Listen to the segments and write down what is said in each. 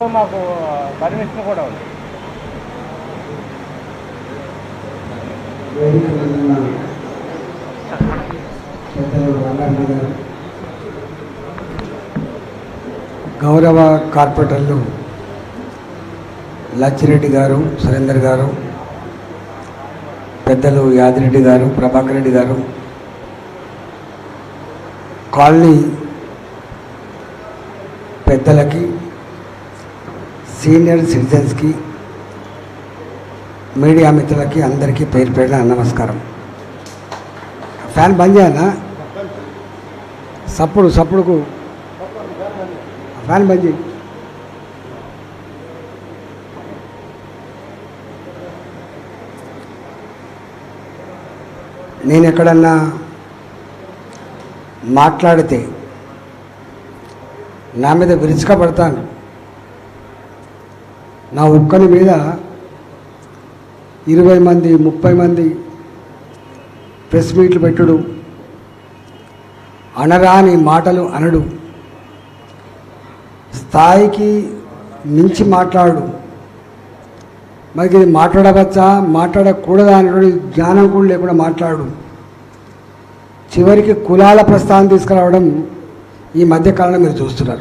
మాకు పర్మిషన్ కూడా ఉంది. గారు గౌరవ కార్పొరేటర్లు లచ్చిరెడ్డి గారు సురేందర్ గారు పెద్దలు యాదిరెడ్డి గారు ప్రభాకర్ రెడ్డి గారు కాలనీ పెద్దలకి సీనియర్ సిటిజన్స్కి మీడియా మిత్రులకి అందరికీ పేరు పేరున నమస్కారం. ఫ్యాన్ బంద్ చేయనా సప్పుడు సప్పుడుకు. ఫ్యాన్ బంద్ చేయి. నేను ఎక్కడన్నా మాట్లాడితే నా మీద విరుచుకపడతాను నా ఒక్కని మీద ఇరవై మంది ముప్పై మంది ప్రెస్ మీట్లు పెట్టుడు. అనరాని మాటలు అనడు. స్థాయికి మించి మాట్లాడు. మరి ఇది మాట్లాడవచ్చా? మాట్లాడకూడదా అనేటువంటి జ్ఞానం కూడా లేకుండా మాట్లాడు. చివరికి కులాల ప్రస్థానం తీసుకురావడం ఈ మధ్యకాలంలో మీరు చూస్తున్నారు.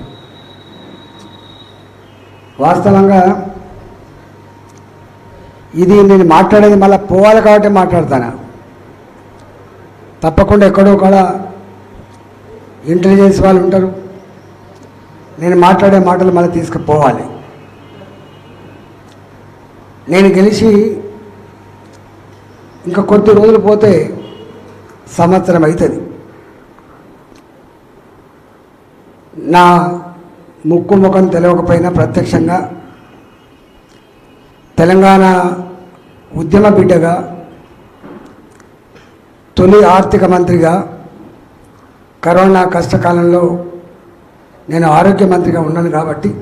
వాస్తవంగా ఇది నేను మాట్లాడేది మళ్ళీ పోవాలి కాబట్టి మాట్లాడతాను? తప్పకుండా ఎక్కడో కూడా ఇంటెలిజెన్స్ వాళ్ళు ఉంటారు. నేను మాట్లాడే మాటలు మళ్ళీ తీసుకుపోవాలి. నేను గెలిచి ఇంకా కొద్ది రోజులు పోతే సంవత్సరం అవుతుంది నా ముక్కు ముఖం తెలియకపోయినా ప్రత్యక్షంగా తెలంగాణ ఉద్యమ బిడ్డగా తొలి ఆర్థిక మంత్రిగా కరోనా కష్టకాలంలో నేను ఆరోగ్య మంత్రిగా ఉన్నాను కాబట్టి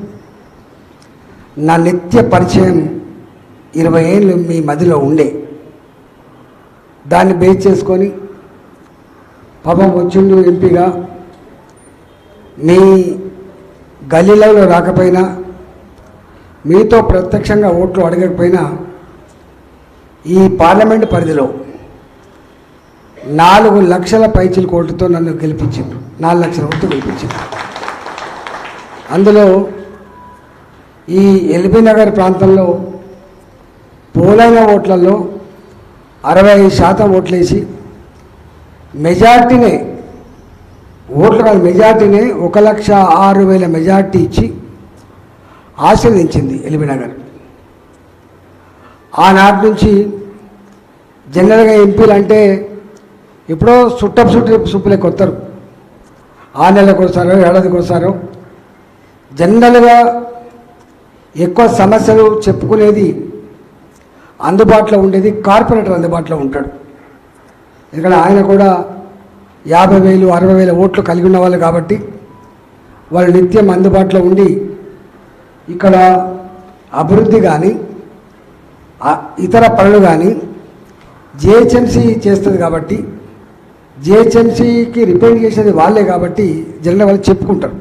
నా నిత్య పరిచయం ఇరవై ఏళ్ళు మీ మదిలో ఉండే. దాన్ని బేస్ చేసుకొని పాపం వచ్చిండు ఎంపీగా. మీ గల్లీలలో రాకపోయినా మీతో ప్రత్యక్షంగా ఓట్లు అడగకపోయినా ఈ పార్లమెంట్ పరిధిలో నాలుగు లక్షల పైచిల కోట్లతో నన్ను గెలిపించిండ్రు. నాలుగు లక్షల ఓట్లు గెలిపించింది అందులో ఈ ఎల్బీ నగర్ ప్రాంతంలో పోలైన ఓట్లలో అరవై ఐదు శాతం ఓట్లేసి మెజార్టీనే ఓట్లు కాదు మెజార్టీనే ఒక లక్ష ఆరు వేల మెజార్టీ ఇచ్చి ఆశీర్వదించింది ఎల్బీనగర్ ఆనాటి నుంచి జనరల్గా ఎంపీలు అంటే ఎప్పుడో సుట్టపు సుట్టి సుప్పులకి వస్తారు ఆ నెలలకు వస్తారో ఏడాదికి వస్తారో జనరల్గా ఎక్కువ సమస్యలు చెప్పుకునేది అందుబాటులో ఉండేది కార్పొరేటర్ అందుబాటులో ఉంటాడు. ఇక్కడ ఆయన కూడా యాభై వేలు అరవై వేల ఓట్లు కలిగి ఉన్న వాళ్ళు కాబట్టి వాళ్ళు నిత్యం అందుబాటులో ఉండి ఇక్కడ అభివృద్ధి కానీ ఇతర పనులు కానీ జిహెచ్ఎంసీ చేస్తుంది కాబట్టి జిహెచ్ఎంసీకి రిపేర్ చేసేది వాళ్ళే కాబట్టి జనరల్ వాళ్ళు చెప్పుకుంటారు.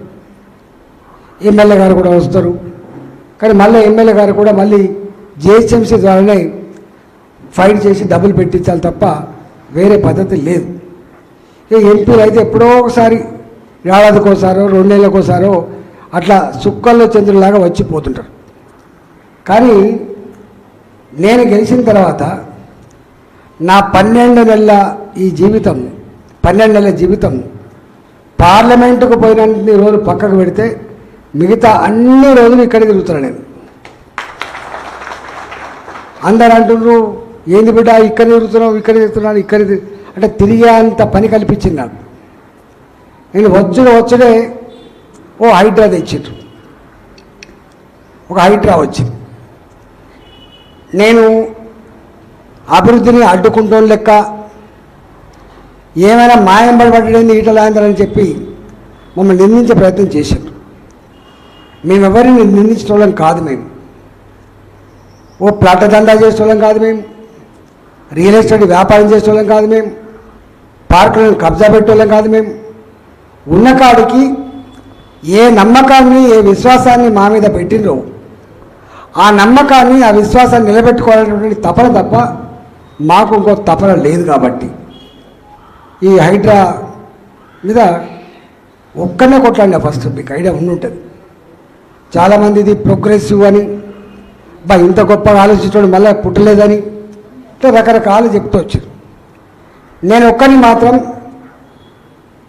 ఎమ్మెల్యే గారు కూడా వస్తారు. కానీ మళ్ళీ ఎమ్మెల్యే గారు కూడా మళ్ళీ జిహెచ్ఎంసీ ద్వారానే ఫైట్ చేసి డబ్బులు పెట్టించాలి తప్ప వేరే పద్ధతి లేదు. ఇక ఎంపీలు అయితే ఎప్పుడో ఒకసారి ఏడాదికోసారో రెండు నెలలకోసారో అట్లా సుక్కల్లో చంద్రులాగా వచ్చిపోతుంటారు. కానీ నేను గెలిచిన తర్వాత నా పన్నెండు నెలల ఈ జీవితం పన్నెండు నెలల జీవితం పార్లమెంటుకు పోయినన్ని రోజులు పక్కకు పెడితే మిగతా అన్ని రోజులు ఇక్కడ తిరుగుతున్నాను నేను. అందరు అంటున్నారు ఏంది బిడ్డ ఇక్కడ తిరుగుతున్నావు ఇక్కడ తిరుగుతున్నాను ఇక్కడ అంటే తిరిగే అంత పని కల్పించింది నాకు. నేను వచ్చుడే వచ్చుడే ఓ హైడ్రా తెచ్చిండ్రు ఒక హైడ్రా వచ్చింది. నేను అభివృద్ధిని అడ్డుకుంటోని లెక్క ఏమైనా మాయం పడబడ్డేది ఈటలాందరని చెప్పి మమ్మల్ని నిందించే ప్రయత్నం చేశారు మేము ఎవరిని నిందించడం కాదు మేము. ఓ ప్లాట దందా చేసేవాళ్ళం కాదు మేము. రియల్ ఎస్టేట్ వ్యాపారం చేసేవాళ్ళం కాదు మేము. పార్కులను కబ్జా పెట్టేవాళ్ళం కాదు మేము. ఉన్న కాడికి ఏ నమ్మకాన్ని ఏ విశ్వాసాన్ని మా మీద పెట్టినో ఆ నమ్మకాన్ని ఆ విశ్వాసాన్ని నిలబెట్టుకోవాలనేటువంటి తపన తప్ప మాకు ఇంకో తపన లేదు కాబట్టి. ఈ హైడ్రా మీద ఒక్కనే కొట్లాడినా ఫస్ట్ మీకు ఐడియా ఉండుంటుంది. చాలామంది ఇది ప్రోగ్రెసివ్ అని బా ఇంత గొప్పగా ఆలోచించడం మళ్ళీ పుట్టలేదని ఇట్లా రకరకాలు చెప్తూ వచ్చారు. నేను ఒక్కని మాత్రం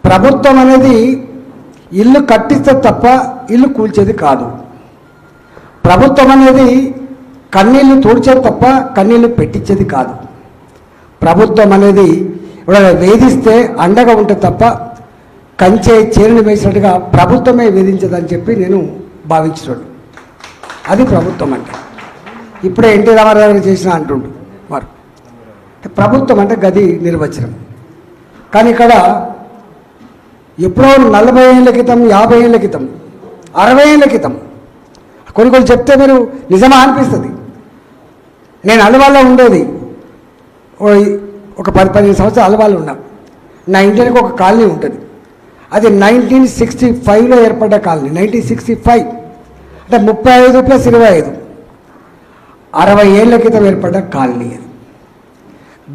ప్రభుత్వం అనేది ఇల్లు కట్టిస్తే తప్ప ఇల్లు కూల్చేది కాదు. ప్రభుత్వం అనేది కన్నీళ్ళు తుడిచేది తప్ప కన్నీళ్ళు పెట్టించేది కాదు. ప్రభుత్వం అనేది ఎవరైనా వేధిస్తే అండగా ఉంటే తప్ప కంచే చీరని వేసినట్టుగా ప్రభుత్వమే వేధించదని చెప్పి నేను భావించినాడు అది ప్రభుత్వం అంటే. ఇప్పుడే ఎన్టీ రామారావు గారు చేసిన అంటుండు వారు. ప్రభుత్వం అంటే గది నిర్వచనం. కానీ ఇక్కడ ఎప్పుడో నలభై ఏళ్ళ క్రితం యాభై ఏళ్ళ క్రితం అరవై ఏళ్ళ క్రితం కొన్ని కొన్ని చెప్తే మీరు నిజమా అనిపిస్తుంది. నేను అలవాళ్ళలో ఉండేది. ఓ ఒక పది పదిహేను సంవత్సరాలు అలవాళ్ళు ఉన్నా. నా ఇంటికి ఒక కాలనీ ఉంటుంది. అది నైన్టీన్ సిక్స్టీ ఫైవ్లో ఏర్పడ్డ కాలనీ నైన్టీన్ సిక్స్టీ ఫైవ్. అంటే ముప్పై ఐదు ప్లస్ ఇరవై ఐదు. అరవై ఏళ్ళ క్రితం ఏర్పడ్డ కాలనీ అది.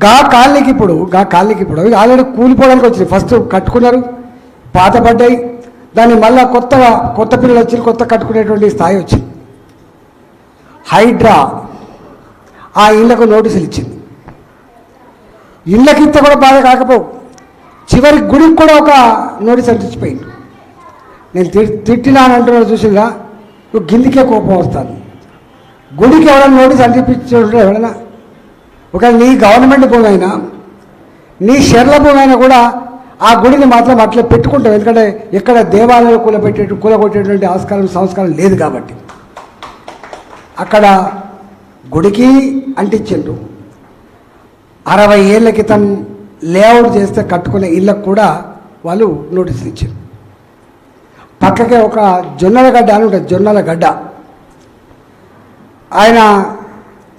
గా కాలనీకి ఇప్పుడు గా కాలనీకి ఇప్పుడు ఆల్రెడీ కూలిపోవడానికి వచ్చింది ఫస్ట్ కట్టుకున్నారు పాతపడ్డాయి దాన్ని మళ్ళా కొత్తగా కొత్త పిల్లలు వచ్చి కొత్త కట్టుకునేటువంటి స్థాయి వచ్చింది. హైడ్రా ఆ ఇళ్ళకు నోటీసులు ఇచ్చింది. ఇళ్ళకింత కూడా బాధ కాకపోవు. చివరి గుడికి కూడా ఒక నోటీస్ అంటించిపోయింది. నేను తి తిట్టినాను అంటున్నాడు చూసిందా నువ్వు గిందికే కోపం వస్తాను గుడికి ఎవరైనా నోటీస్ అంటించాడు ఎవరైనా? ఒకవేళ నీ గవర్నమెంట్ భూమి అయినా నీ షెర్ల భూమి అయినా కూడా ఆ గుడిని మాత్రం అట్లా పెట్టుకుంటాం. ఎందుకంటే ఎక్కడ దేవాలయాలు కూలబెట్టే కూలగొట్టేటువంటి ఆస్కారం సంస్కారం లేదు కాబట్టి. అక్కడ గుడికి అంటించిండ్రు. అరవై ఏళ్ళ క్రితం లేఅవుట్ చేస్తే కట్టుకునే ఇళ్ళకు కూడా వాళ్ళు నోటీసులు ఇచ్చారు పక్కకే ఒక జొన్నల గడ్డ అని ఉంటుంది జొన్నల గడ్డ. ఆయన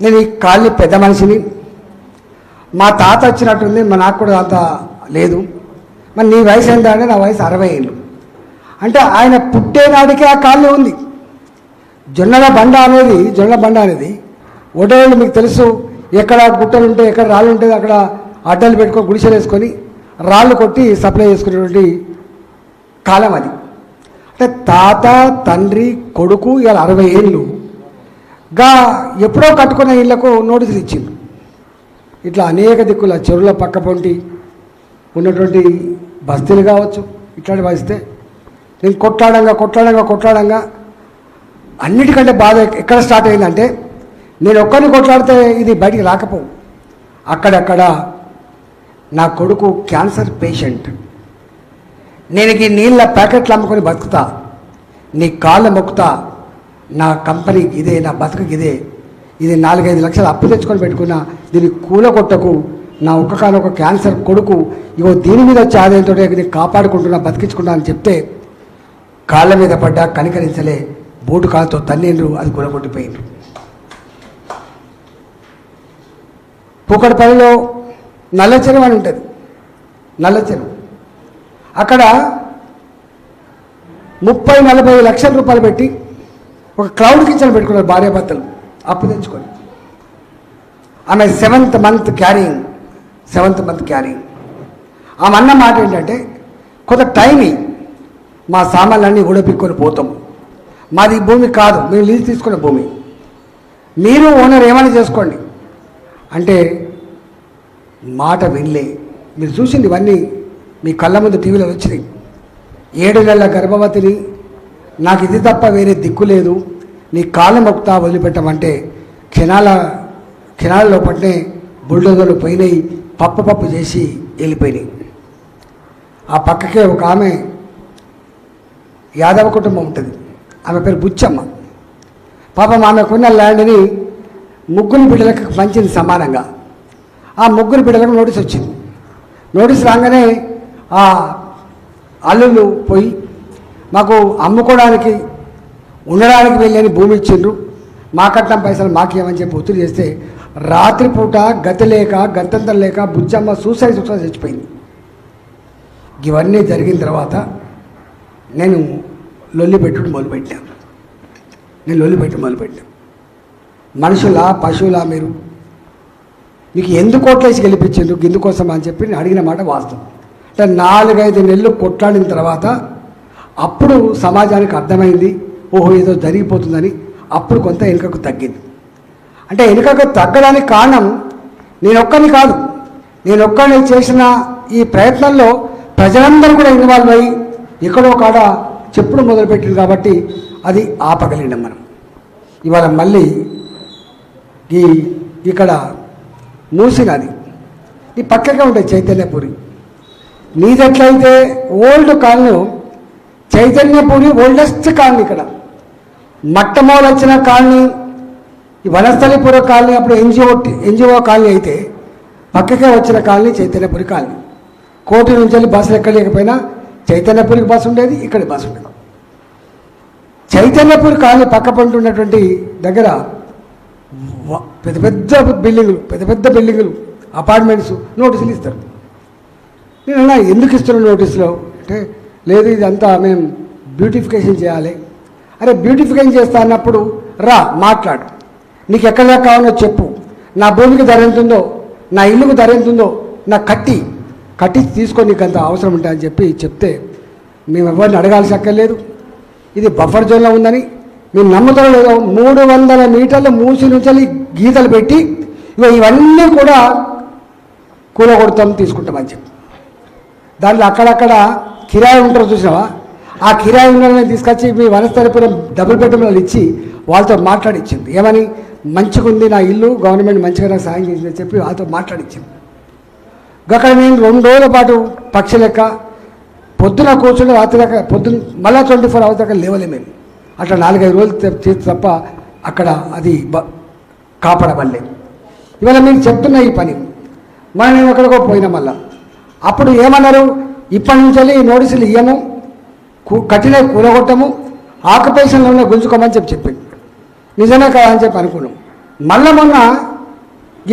నేను ఈ కాళ్ళని పెద్ద మనిషిని. మా తాత వచ్చినట్టుంది మా నాకు కూడా అంత లేదు. మరి నీ వయసు ఎంత అంటే నా వయసు అరవై ఏళ్ళు. అంటే ఆయన పుట్టేనాడికి ఆ కాళ్ళు ఉంది. జొన్నల బండ అనేది జొన్నల బండ అనేది ఒడేళ్ళు మీకు తెలుసు ఎక్కడ గుట్టలు ఉంటే ఎక్కడ రాళ్ళు ఉంటుంది అక్కడ అడ్డలు పెట్టుకొని గుడిసెలు వేసుకొని రాళ్ళు కొట్టి సప్లై చేసుకునేటువంటి కాలం అది. అంటే తాత తండ్రి కొడుకు ఇవాళ అరవై ఏళ్ళు. గా ఎప్పుడో కట్టుకున్న ఇళ్ళకు నోటీసులు ఇచ్చింది ఇట్లా అనేక దిక్కుల చెరువుల పక్క పొంటి ఉన్నటువంటి బస్తీలు కావచ్చు ఇట్లాంటి వస్తే నేను కొట్లాడంగా కొట్లాడంగా కొట్లాడంగా అన్నిటికంటే బాధ ఎక్కడ స్టార్ట్ అయిందంటే నేను ఒక్కరిని కొట్లాడితే ఇది బయటికి రాకపోవు. అక్కడక్కడ నా కొడుకు క్యాన్సర్ పేషెంట్. నేను ఈ నీళ్ళ ప్యాకెట్లు అమ్ముకొని బతుకుతా. నీ కాళ్ళ మొక్కుతా. నా కంపెనీకి ఇదే నా బతుకుకి ఇదే. ఇది నాలుగైదు లక్షలు అప్పు తెచ్చుకొని పెట్టుకున్నా దీన్ని కూలగొట్టకు. నా ఒక్క ఒక క్యాన్సర్ కొడుకు ఇగో దీని మీద వచ్చే ఆదాయంతో నేను కాపాడుకుంటున్నా బతికించుకున్నా అని చెప్తే కాళ్ళ మీద పడ్డా కనికరించలే బోటు కాలుతో తల్లిండ్రు అది కూలగొట్టిపోయిండ్రు పూకడపల్లిలో నల్ల చెరువు అని ఉంటుంది. నల్ల చెరువు. అక్కడ ముప్పై నలభై లక్షల రూపాయలు పెట్టి ఒక క్లౌడ్ కిచెన్ పెట్టుకున్నారు భార్యాభర్తలు అప్పు తెచ్చుకొని. ఆమె seventh month carrying seventh month carrying ఆమె అన్న మాట ఏంటంటే కొంత టైం మా సామాన్లన్నీ ఊడపిక్కొని పోతాం. మాది భూమి కాదు మేము లీజు తీసుకున్న భూమి. మీరు ఓనర్ ఏమైనా చేసుకోండి. అంటే మాట వినలే. మీరు చూసింది ఇవన్నీ మీ కళ్ళ ముందు టీవీలో వచ్చినాయి. ఏడు నెలల గర్భవతిని నాకు ఇది తప్ప వేరే దిక్కు లేదు. నీ కాళ్ళ మొక్తా వదిలిపెట్టమంటే క్షణాల క్షణాలలో పట్టే బుల్డోజర్లు పోయినాయి పప్పు పప్పు చేసి వెళ్ళిపోయినాయి ఆ పక్కకే ఒక ఆమె యాదవ కుటుంబం ఉంటుంది. ఆమె పేరు బుచ్చమ్మ. పాపం ఆమెకున్న ల్యాండ్ని ముగ్గురు బిడ్డలకు పంచింది సమానంగా. ఆ ముగ్గురు బిడ్డలకు నోటీస్ వచ్చింది. నోటీస్ రాగానే ఆ అల్లులు పోయి మాకు అమ్ముకోవడానికి ఉండడానికి వెళ్ళని భూమి ఇచ్చిండ్రు. మా కట్నం పైసలు మాకేమని చెప్పి ఒత్తిడి చేస్తే రాత్రిపూట గతి లేక గత్యంతరం లేక బుజ్జమ్మ సూసైడ్ సూసైడ్ చచ్చిపోయింది. ఇవన్నీ జరిగిన తర్వాత నేను లొల్లి పెట్టుడు మొదలుపెట్టాను. నేను లొల్లి పెట్టి మొదలుపెట్టాను. మనుషులా పశువులా మీరు? మీకు ఎందుకు కోట్లేసి గెలిపించారు ఇందుకోసం అని చెప్పి నేను అడిగిన మాట వాస్తవం. అంటే నాలుగైదు నెలలు కొట్లాడిన తర్వాత అప్పుడు సమాజానికి అర్థమైంది ఓహో ఏదో జరిగిపోతుందని అప్పుడు కొంత వెనుకకు తగ్గింది. అంటే వెనుకకు తగ్గడానికి కారణం నేనొక్కని కాదు. నేనొక్కని చేసిన ఈ ప్రయత్నంలో ప్రజలందరూ కూడా ఇన్వాల్వ్ అయ్యి ఎక్కడో కాడ చెప్పుడు మొదలుపెట్టింది కాబట్టి అది ఆపగలిగినాం మనం. ఇవాళ మళ్ళీ ఈ ఇక్కడ మూసినది ఈ పక్కగా ఉంటుంది Chaitanyapuri. నీదెట్లయితే old colony Chaitanyapuri oldest colony ఇక్కడ. మొట్టమొదటి వచ్చిన కాలనీ ఈ వనస్థలిపుర కాలనీ అప్పుడు ఎన్జిఓ ఎన్జిఓ కాలనీ అయితే పక్కకే వచ్చిన కాలనీ చైతన్యపురి కాలనీ. కోటి నుంచి వెళ్ళి బస్సులు ఎక్కలేకపోయినా చైతన్యపురికి బస్సు ఉండేది ఇక్కడ బస్సు ఉండేది. చైతన్యపురి కాలనీ పక్క పంట ఉన్నటువంటి దగ్గర పెద్ద పెద్ద బిల్డింగులు పెద్ద పెద్ద బిల్డింగులు అపార్ట్మెంట్స్ నోటీసులు ఇస్తారు. నేను అన్నా ఎందుకు ఇస్తున్న నోటీసులో? అంటే లేదు ఇదంతా మేము బ్యూటిఫికేషన్ చేయాలి. అరే బ్యూటిఫికేషన్ చేస్తా అన్నప్పుడు రా మాట్లాడు. నీకు ఎక్కడ దాకా కావాలో చెప్పు. నా భూమికి ధర ఎంతుందో నా ఇల్లుకు ధర ఎంత ఉందో నా కట్టి కట్టి తీసుకొని నీకు అంత అవసరం ఉంటాయని చెప్పి చెప్తే మేము ఎవరిని అడగాల్సి అక్కర్లేదు ఇది బఫర్ జోన్లో ఉందని మేము నమ్ముతారో లేదో మూడు వందల మీటర్ల మూసి నుంచి గీతలు పెట్టి ఇగో ఇవన్నీ కూడా కూలగొడతాం తీసుకుంటామని చెప్పి. దాంట్లో అక్కడక్కడ కిరాయి ఉంటారు చూసినావా? ఆ కిరాయి ఉండాలని తీసుకొచ్చి మీ వనస్థలిపురం డబుల్ బెడ్రూమ్లలో ఇచ్చి వాళ్ళతో మాట్లాడిచ్చింది. ఏమని? మంచిగా ఉంది నా ఇల్లు గవర్నమెంట్ మంచిగా నాకు సాయం చేసిందని చెప్పి వాళ్ళతో మాట్లాడిచ్చింది అక్కడ నేను రెండు రోజుల పాటు పక్షి లెక్క పొద్దున కూర్చుని రాత్రి దాకా పొద్దున మళ్ళీ ట్వంటీ ఫోర్ అవర్స్ దాకా లేవలే మేము. అట్లా నాలుగైదు రోజులు తె- చేసి తప్ప అక్కడ అది బ కాపాడబడలే ఇవాళ మీకు చెప్తున్న ఈ పని. మనం నేను ఎక్కడికో పోయినా మళ్ళా. అప్పుడు ఏమన్నారు? ఇప్పటి నుంచి వెళ్ళి నోటీసులు ఇయ్యము కఠిన కూరగొట్టము కూలగొట్టము ఆక్యుపేషన్లోనే గుంజుకోమని చెప్పి చెప్పింది నిజమే కదా అని చెప్పి అనుకున్నాం. మళ్ళా మొన్న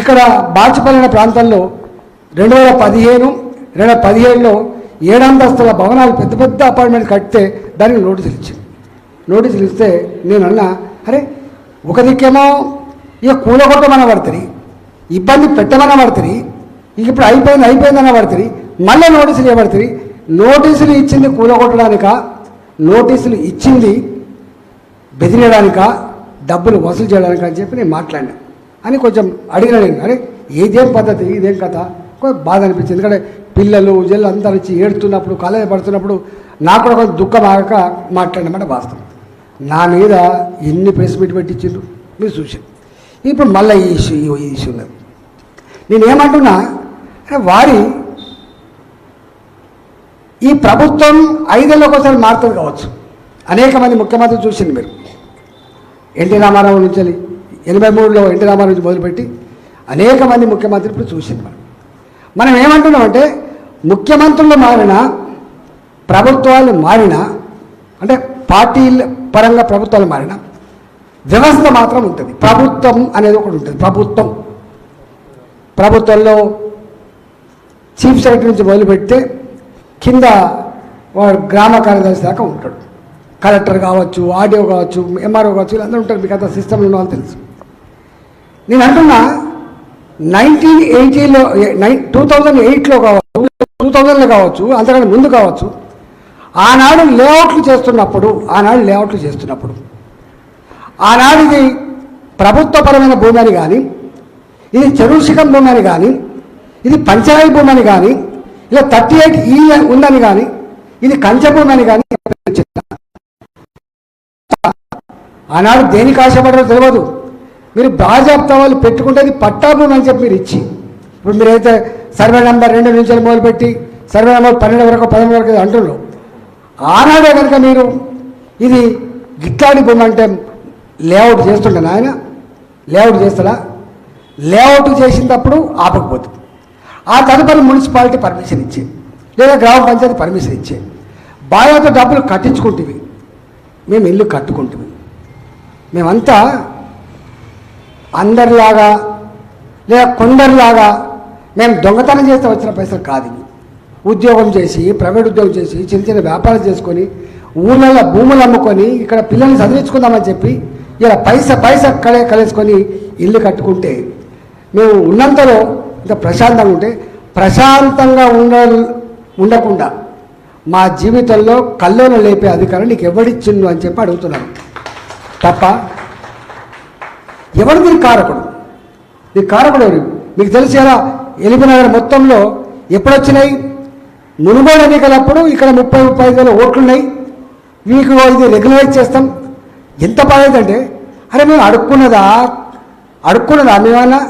ఇక్కడ బాచిపల్లిన ప్రాంతంలో రెండు వేల పదిహేను రెండు వేల పదిహేడులో ఏడంతస్తుల భవనాలు పెద్ద పెద్ద అపార్ట్మెంట్ కడితే దానికి నోటీసులు ఇచ్చింది. నోటీసులు ఇస్తే నేను అన్నా అరే ఒక దిక్కేమో ఇక కూలగొట్టమన్న పడుతుంది ఇబ్బంది పెట్టమన్న పడుతుంది ఇక ఇప్పుడు అయిపోయింది అయిపోయిందన్న పడుతుంది మళ్ళీ నోటీసులు ఇవ్వబడుతుంది. నోటీసులు ఇచ్చింది కూలగొట్టడానిక నోటీసులు ఇచ్చింది బెదిరేయడానికా? డబ్బులు వసూలు చేయడానికి అని చెప్పి నేను మాట్లాడినా. అని కొంచెం అడిగిన నేను అరే ఇదేం పద్ధతి? ఇదేం కథ? కొంచెం బాధ అనిపించింది. ఎందుకంటే పిల్లలు జల్లు అంతా వచ్చి ఏడుతున్నప్పుడు కాలేజీ పడుతున్నప్పుడు నాకు కూడా కొంచెం దుఃఖం ఆగక మాట్లాడినమాట వాస్తవం. నా మీద ఎన్ని ప్రెస్ మీట్ పెట్టించిండ్రు? మీరు చూసి ఇప్పుడు మళ్ళీ ఈ ఇష్యూ ఈ ఇష్యూ ఉన్నది. నేనేమంటున్నా అంటే వారి ఈ ప్రభుత్వం ఐదేళ్ళకి ఒకసారి మారుతుంది కావచ్చు. అనేక మంది ముఖ్యమంత్రులు చూసింది మీరు. ఎన్టీ రామారావు నుంచి ఎనభై మూడులో ఎన్టీ రామారావు నుంచి మొదలుపెట్టి అనేక మంది ముఖ్యమంత్రి ఇప్పుడు చూసింది మనం. మనం ఏమంటున్నామంటే ముఖ్యమంత్రులు మారినా ప్రభుత్వాలు మారినా అంటే పార్టీల పరంగా ప్రభుత్వాలు మారినా వ్యవస్థ మాత్రం ఉంటుంది. ప్రభుత్వం అనేది ఒకటి ఉంటుంది. ప్రభుత్వం. ప్రభుత్వంలో చీఫ్ సెక్రటరీ నుంచి మొదలుపెడితే కింద వాడు గ్రామ కార్యదర్శి దాకా ఉంటాడు. కలెక్టర్ కావచ్చు ఆర్డీఓ కావచ్చు ఎంఆర్ఓ కావచ్చు వీళ్ళందరూ ఉంటారు. మీకు అంత సిస్టంలో ఉన్న వాళ్ళు తెలుసు. నేను అంటున్నా నైన్టీన్ ఎయిటీలో నైన్ టూ థౌజండ్ ఎయిట్లో కావచ్చు టూ థౌజండ్లో కావచ్చు అంతకంటే ముందు కావచ్చు ఆనాడు లేఅవుట్లు చేస్తున్నప్పుడు ఆనాడు లేఅవుట్లు చేస్తున్నప్పుడు ఆనాడు ఇది ప్రభుత్వపరమైన భూమి అని కానీ ఇది చరుషికం భూమి అని కానీ ఇది పంచాయతీ భూమి అని కానీ ఇలా థర్టీ ఎయిట్ ఈ ఉందని కానీ ఇది కంచె భూమి అని కానీ ఆనాడు దేనికి ఆశపడరో తెలియదు మీరు బాజాప్తా వాళ్ళు పెట్టుకుంటే అది పట్టా భూమి అని చెప్పి మీరు ఇచ్చి. ఇప్పుడు మీరైతే సర్వే నెంబర్ రెండు నుంచి మొదలుపెట్టి సర్వే నెంబర్ పన్నెండు వరకు పదమూడు వరకు అంటున్నారు. ఆనాడే కనుక మీరు ఇది గిట్లాడి భూమి అంటే లేఅవుట్ చేస్తుంటాను ఆయన లేఅవుట్ చేస్తాడా లేఅవుట్ చేసినప్పుడు ఆపకపోతుంది ఆ తదుపరి మున్సిపాలిటీ పర్మిషన్ ఇచ్చే. లేదా గ్రామ పంచాయతీ పర్మిషన్ ఇచ్చే. బాగా డబ్బులు కట్టించుకుంటుంది మేము ఇల్లు కట్టుకుంటుంది మేమంతా అందరిలాగా లేదా కొందరిలాగా మేము దొంగతనం చేస్తే వచ్చిన పైసలు కాదు ఉద్యోగం చేసి ప్రైవేట్ ఉద్యోగం చేసి చిన్న చిన్న వ్యాపారం చేసుకొని ఊళ్ళల్లో భూములు అమ్ముకొని ఇక్కడ పిల్లల్ని చదివించుకుందామని చెప్పి ఇలా పైస పైస కలే కలేసుకొని ఇల్లు కట్టుకుంటే మేము ఉన్నంతలో ఇంత ప్రశాంతంగా ఉంటే ప్రశాంతంగా ఉండ ఉండకుండా మా జీవితంలో కల్లోన లేపే అధికారం నీకు ఎవడిచ్చిండు అని చెప్పి అడుగుతున్నాను తప్ప ఎవరు మీరు కారకుడు? మీ కారకుడు ఎవరు మీకు తెలిసి ఎలా? ఎలిమినగర్ మొత్తంలో ఎప్పుడొచ్చినాయి? మునుగోడు ఎన్నికలప్పుడు ఇక్కడ ముప్పై ముప్పై ఐదు వేల ఓట్లున్నాయి. మీకు ఇది రెగ్యులరైజ్ చేస్తాం. ఎంత బాధ అరే మేము అడుక్కున్నదా? అడుక్కున్నదా? మేమన్నా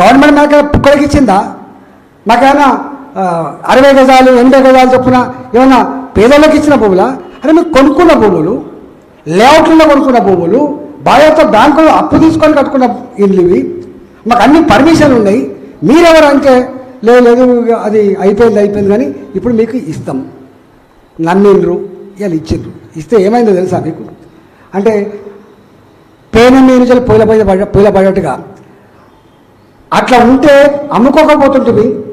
గవర్నమెంట్ మాకు పుక్కడికి ఇచ్చిందా? మాకేమన్నా అరవై గజాలు ఎనభై గజాలు చొప్పున ఏమన్నా పేదలకు ఇచ్చిన భూములా? అరే మేము కొనుక్కున్న భూములు. లేఅవుట్లలో కొనుక్కున్న భూములు బాధ్యత బ్యాంకులో అప్పు తీసుకొని కట్టుకున్న ఇల్లు ఇవి. మాకు అన్ని పర్మిషన్లు ఉన్నాయి. మీరెవరు అంటే లేదు లేదు అది అయిపోయింది అయిపోయింది కానీ ఇప్పుడు మీకు ఇస్తాం. నమ్మిండ్రు ఇవాళ ఇచ్చిండ్రు. ఇస్తే ఏమైందో తెలుసా మీకు? అంటే పేన మీద పూల పడ పూల పడేట్టుగా అట్లా ఉంటే అమ్ముకోకపోతుంటుంది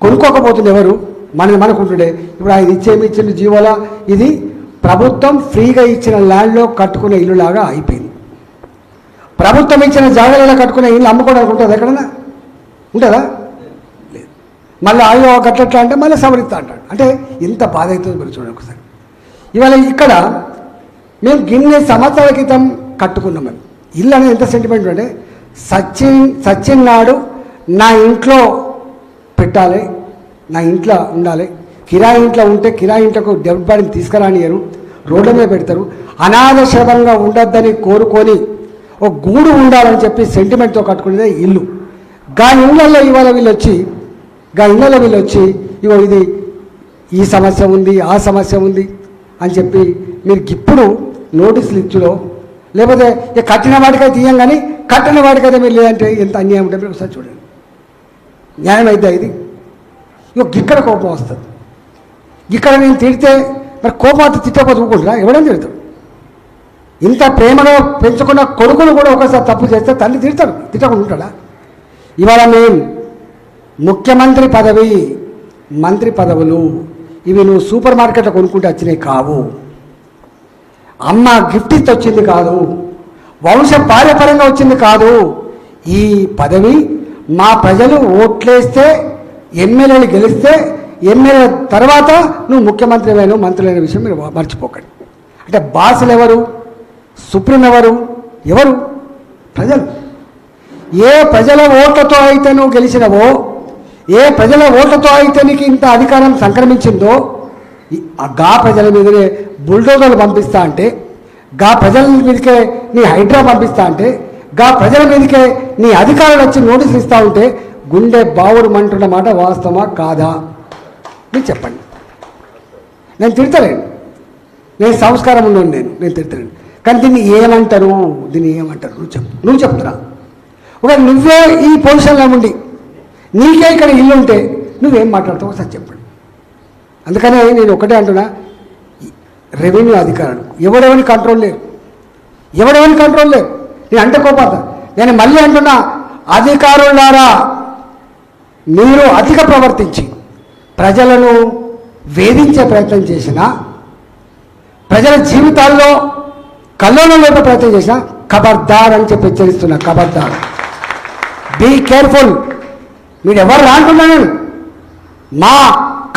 కొనుక్కోకపోతుంది ఎవరు? మనం మనకుంటుండే. ఇప్పుడు ఆయన ఇచ్చేమి ఇచ్చిన జీవోలా. ఇది ప్రభుత్వం ఫ్రీగా ఇచ్చిన ల్యాండ్లో కట్టుకునే ఇల్లులాగా అయిపోయింది. ప్రభుత్వం ఇచ్చిన జాగాలలో కట్టుకునే ఇల్లు అమ్ముకోవడానికి ఉంటుంది ఎక్కడన్నా? ఉంటుందా? లేదు. మళ్ళీ అయ్యో గట్లట్లా అంటే మళ్ళీ సవరిస్తా అంటాడు. అంటే ఇంత బాధ అవుతుంది మీరు చూడండి ఒకసారి. ఇవాళ ఇక్కడ మేము గిన్నె సంవత్సరాల క్రితం కట్టుకున్నాం మేము. ఇల్లు అనేది ఎంత సెంటిమెంట్ అంటే సచిన్ సచిన్ నాడు నా ఇంట్లో పెట్టాలి నా ఇంట్లో ఉండాలి కిరాయి ఇంట్లో ఉంటే కిరాయి ఇంట్లోకి డెబిట్ బాడీని తీసుకురానియరు రోడ్ల మీద పెడతారు. అనాథ ఉండొద్దని కోరుకొని ఒక గూడు ఉండాలని చెప్పి సెంటిమెంట్తో కట్టుకునేదే ఇల్లు. గా ఇళ్ళల్లో ఇవాళ వీళ్ళు వచ్చి గా ఇళ్ళలో వీళ్ళు వచ్చి ఇగో ఇది ఈ సమస్య ఉంది ఆ సమస్య ఉంది అని చెప్పి మీరు ఇప్పుడు నోటీసులు ఇచ్చులో లేకపోతే ఇక కట్టిన వాటికైతే తీయం కానీ కట్టిన వాటికైతే మీరు లేదంటే ఎంత అన్యాయం ఉంటే మీరు ఒకసారి చూడండి. న్యాయం అయితే ఇది. ఇక ఇక్కడ కోపం వస్తుంది. ఇక్కడ నేను తిడితే మరి కోపాత అంతా తిట్టకపోతే ఎవడని తిడతాడు? ఇంత ప్రేమగా పెంచుకున్న కొడుకును కూడా ఒకసారి తప్పు చేస్తే తల్లి తిడతాడు తిట్టకుండా ఉంటాడా? ఇవాళ మేము ముఖ్యమంత్రి పదవి మంత్రి పదవులు ఇవి నువ్వు సూపర్ మార్కెట్లో కొనుక్కుంటే వచ్చినాయి కావు. అమ్మ గిఫ్ట్ ఇచ్చి వచ్చింది కాదు వంశ పార్యపరంగా వచ్చింది కాదు. ఈ పదవి మా ప్రజలు ఓట్లేస్తే ఎమ్మెల్యేలు గెలిస్తే ఎమ్మెల్యే తర్వాత నువ్వు ముఖ్యమంత్రి అయిన మంత్రులైన విషయం మీరు మర్చిపోకండి. అంటే బాసులు ఎవరు? సుప్రీం ఎవరు? ఎవరు? ప్రజలు. ఏ ప్రజల ఓట్లతో అయితే నువ్వు గెలిచినవో ఏ ప్రజల ఓట్లతో అయితే నీకు ఇంత అధికారం సంక్రమించిందో గా ప్రజల మీదనే బుల్డోజర్లు పంపిస్తా అంటే గా ప్రజల మీదకే నీ హైడ్రా పంపిస్తా అంటే గా ప్రజల మీదకే నీ అధికారులు వచ్చి నోటీసులు ఇస్తా ఉంటే గుండె బావుడు మంటున్న మాట వాస్తవమా? కాదా? మీరు చెప్పండి. నేను తిడతలేను. నేను సంస్కారం ఉన్నాను నేను. నేను తిడతలేను. కానీ దీన్ని ఏమంటారు? దీన్ని ఏమంటారు? నువ్వు చెప్పు. నువ్వు చెప్తున్నా ఒక నువ్వే ఈ పొజిషన్లో ఉండి నీకే ఇక్కడ ఇల్లు ఉంటే నువ్వేం మాట్లాడతావు ఒకసారి చెప్పండి. అందుకనే నేను ఒకటే అంటున్నా. రెవెన్యూ అధికారులు. ఎవడెవని కంట్రోల్ లేరు. ఎవడెవని కంట్రోల్ లేరు. నేను అంటే కోపడతా. నేను మళ్ళీ అంటున్నా అధికారులారా మీరు అధిక ప్రవర్తించి ప్రజలను వేధించే ప్రయత్నం చేసినా ప్రజల జీవితాల్లో కల్లోలం ప్రయత్నం చేసినా ఖబర్దార్ అని చెప్పి హెచ్చరిస్తున్నా ఖబర్దార్ బీ కేర్ఫుల్ మీరు ఎవరు రానుకున్నాను నేను? మా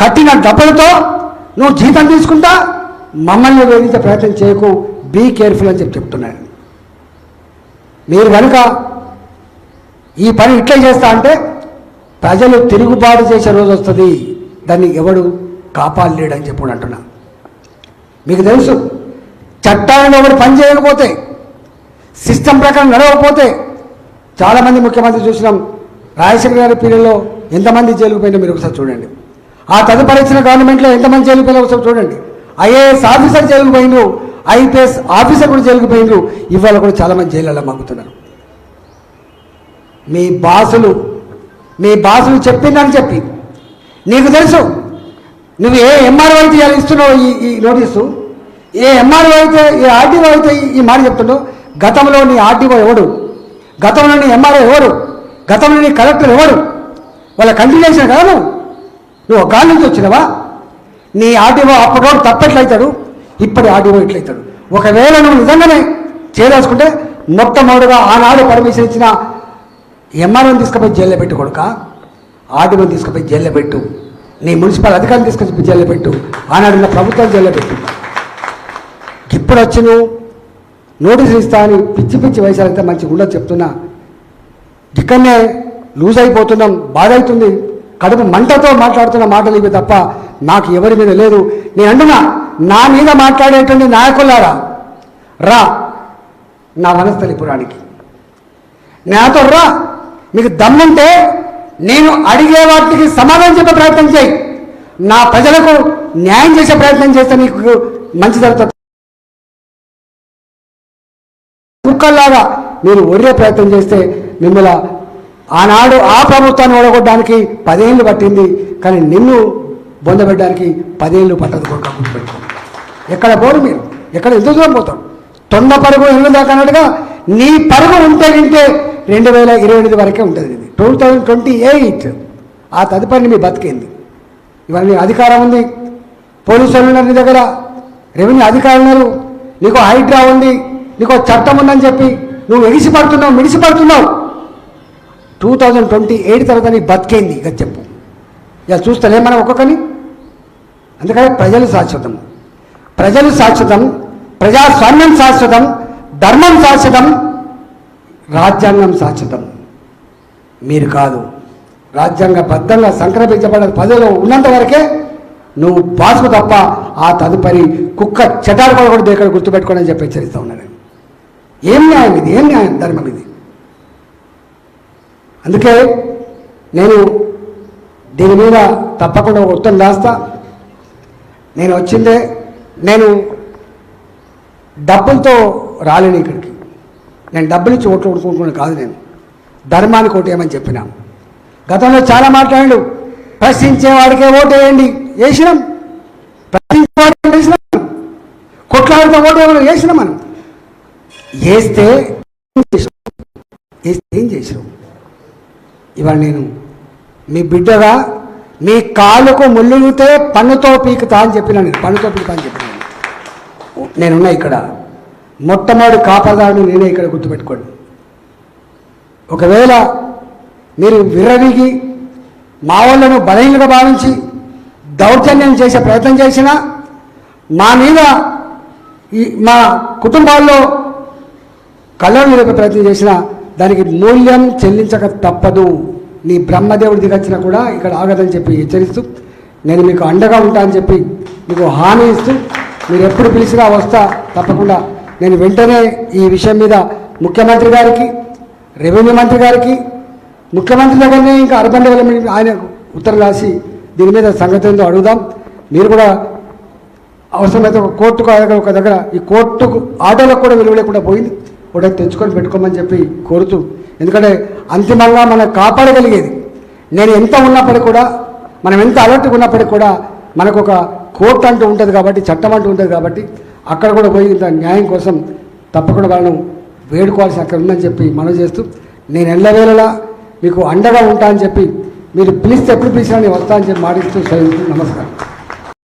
కట్టిన డబ్బులతో నువ్వు జీతం తీసుకుంటా మమ్మల్ని వేధించే ప్రయత్నం చేయకు. బీ కేర్ఫుల్ అని చెప్పి చెప్తున్నాను మీరు కనుక ఈ పని ఇట్లే చేస్తా అంటే ప్రజలు తిరుగుబాటు చేసే రోజు వస్తుంది. దాన్ని ఎవడు కాపాడలేడని చెప్పి అంటున్నా. మీకు తెలుసు చట్టాలను ఎవరు పనిచేయకపోతే సిస్టమ్ ప్రకారం నడవకపోతే చాలామంది ముఖ్యమంత్రి చూసినాం రాజశేఖర గారి పీరియడ్లో ఎంతమంది జైలుకు పోయినా మీరు ఒకసారి చూడండి. ఆ తదుపరి ఇచ్చిన గవర్నమెంట్లో ఎంతమంది జైలుకు పోయినా ఒకసారి చూడండి. ఐఏఎస్ ఆఫీసర్ జైలుకు పోయినరు ఐపీఎస్ ఆఫీసర్ కూడా జైలుకు పోయినరు ఇవాళ కూడా చాలామంది జైళ్ళలో మగ్గుతున్నారు మీ బాసులు మీ బాసులు చెప్పిందని చెప్పి నీకు తెలుసు. నువ్వు ఏ ఎంఆర్ఓ అయితే ఇవాళ ఇస్తున్నావు ఈ ఈ నోటీసు? ఏ ఎంఆర్ఓ అయితే ఏ ఆర్టీఓ అయితే ఈ- మాట చెప్తుండో గతంలో నీ ఆర్టీఓ ఎవడు? గతంలో నీ ఎంఆర్ఓ ఎవడు గతంలో నీ కలెక్టర్ ఎవడు వాళ్ళ కంటిన్యూషన్ కదా నువ్వు? నువ్వు ఒక గాలి నుంచి వచ్చినవా? నీ ఆర్టీఓ అప్పటివాడు తప్పెట్లయితాడు ఇప్పటి ఆర్టీఓ ఇట్లయితాడు ఒకవేళ నువ్వు నిజంగానే చేయదలుచుకుంటే మొట్టమొదటిగా ఆనాడు పర్మిషన్ ఇచ్చిన ఎంఆర్ఓని తీసుకుపోయి జైల్లో పెట్టుకోడుక ఆర్డీఓని తీసుకుపోయి జైల్లో పెట్టు. నీ మున్సిపల్ అధికారులు తీసుకొచ్చి జైల్లో పెట్టు. ఆనాడు ఉన్న ప్రభుత్వం జైల్లో పెట్టు. ఇప్పుడు వచ్చి నువ్వు నోటీసులు ఇస్తా అని పిచ్చి పిచ్చి వయసాలు అయితే మంచిగా ఉండదు చెప్తున్నా. ఇక్కడనే లూజ్ అయిపోతున్నాం బాధ అవుతుంది. కడుపు మంటతో మాట్లాడుతున్న మాటలు ఇవి తప్ప నాకు ఎవరి మీద లేదు. నేను అంటున్నా నా మీద మాట్లాడేటువంటి నాయకులారా రా. నా వనస్థలిపురానికి నాతో రా. మీకు దమ్ముంటే నేను అడిగే వాటికి సమాధానం చెప్పే ప్రయత్నం చేయి. నా ప్రజలకు న్యాయం చేసే ప్రయత్నం చేస్తే నీకు మంచి జరుగుతుంది. కుక్కల్లాగా మీరు ఒడిగే ప్రయత్నం చేస్తే మిమ్మల్ని ఆనాడు ఆ ప్రభుత్వాన్ని ఓడగొట్టడానికి పదేళ్ళు పట్టింది. కానీ నిన్ను బొందబెట్టడానికి పదేళ్ళు పట్టదు ఎక్కడ పోరు మీరు? ఎక్కడ ఎంత దూరం పోతాం తొండ పరుగు ఇల్లు దాకా అన్నట్టుగా నీ పరుగు ఉంటే వింటే రెండు వేల ఇరవై ఎనిమిది వరకే ఉంటుంది ఇది. Two thousand twenty eight. ఆ తదుపరిని మీ బతికింది. ఇవాళ నీ అధికారం ఉంది. పోలీసులు ఉన్నారు నీ దగ్గర రెవెన్యూ అధికారులు ఉన్నారు నీకు హైడ్రా ఉంది నీకు చట్టం ఉందని చెప్పి నువ్వు ఎగిసి పడుతున్నావు మిడిసి పడుతున్నావు టూ థౌజండ్ ట్వంటీ ఎయిట్ తర్వాత నీకు బతికేంది ఇక చెప్పు. ఇక చూస్తలే మనం ఒక్కొక్కని. అందుకని ప్రజలు శాశ్వతం. ప్రజలు శాశ్వతం ప్రజాస్వామ్యం శాశ్వతం ధర్మం శాశ్వతం రాజ్యాంగం శాశ్వతం. మీరు కాదు. రాజ్యాంగబద్ధంగా సంక్రమించబడిన పదవిలో ఉన్నంత వరకే నువ్వు బాసుకు తప్ప ఆ తదుపరి కుక్క చెటారు కూడా కూడా దేక్కడ గుర్తుపెట్టుకోండి అని చెప్పి హెచ్చరిస్తా ఉన్నాను ఏం న్యాయం ఇది? ఏం న్యాయం? ధర్మం ఇది. అందుకే నేను దీని మీద తప్పకుండా ఒక ఉత్తరం రాస్తా నేను వచ్చిందే నేను డబ్బులతో రాలేను ఇక్కడికి. నేను డబ్బులు ఇచ్చి ఓట్లు కొనుక్కున్నాను కాదు నేను. ధర్మానికి ఓటేయమని చెప్పినాను గతంలో చాలా మాట్లాడాడు ప్రశ్నించేవాడికే ఓటు వేయండి వేసినాం ప్రశ్నించేవాడికి వేసినాం కొట్లాడితే ఓటు వేసినాం మనం. వేస్తే ఏం వేస్తే ఏం చేసావు ఇవాళ నేను మీ బిడ్డగా మీ కాలుకు ముళ్ళుగితే పన్నుతో పీకుతా అని చెప్పినాను పన్నుతో పీకుతా అని చెప్పినాను నేనున్నా ఇక్కడ. మొట్టమొదటి కాపదాడు నేనే ఇక్కడ గుర్తుపెట్టుకోండి. ఒకవేళ మీరు విర్రవిగి మా వాళ్ళను బలహీనగా భావించి దౌర్జన్యం చేసే ప్రయత్నం చేసినా మా మీద ఈ మా కుటుంబాల్లో కళ్ళను నిలిపే ప్రయత్నం చేసినా దానికి మూల్యం చెల్లించక తప్పదు. నీ బ్రహ్మదేవుడి దిగచ్చినా కూడా ఇక్కడ ఆగదని చెప్పి హెచ్చరిస్తూ నేను మీకు అండగా ఉంటా అని చెప్పి మీకు హామీ ఇస్తూ మీరు ఎప్పుడు పిలిచినా వస్తా తప్పకుండా నేను వెంటనే ఈ విషయం మీద ముఖ్యమంత్రి గారికి రెవెన్యూ మంత్రి గారికి ముఖ్యమంత్రి దగ్గరనే ఇంకా అర్బన్ డెవలప్మెంట్ ఆయన ఉత్తరం రాసి దీని మీద సంగతి ఏందో అడుగుదాం. మీరు కూడా అవసరమైతే ఒక కోర్టుకు ఒక దగ్గర ఈ కోర్టుకు ఆటోలకు కూడా విలువ లేకుండా పోయింది. కూడా తెచ్చుకొని పెట్టుకోమని చెప్పి కోరుతూ ఎందుకంటే అంతిమంగా మనం కాపాడగలిగేది. నేను ఎంత ఉన్నప్పటికీ కూడా మనం ఎంత అలర్ట్గా ఉన్నప్పటికీ కూడా మనకు ఒక కోర్టు అంటూ ఉంటుంది కాబట్టి చట్టం అంటూ ఉంటుంది కాబట్టి అక్కడ కూడా పోయి ఇంత న్యాయం కోసం తప్పకుండా వాళ్ళను వేడుకోవాల్సి అక్కడ ఉందని చెప్పి మనం చేస్తూ నేను ఎల్లవేళలా మీకు అండగా ఉంటా అని చెప్పి మీరు పిలిస్తే ఎప్పుడు పిలిచినా నేను వస్తా అని చెప్పి మాటిస్తూ నమస్కారం.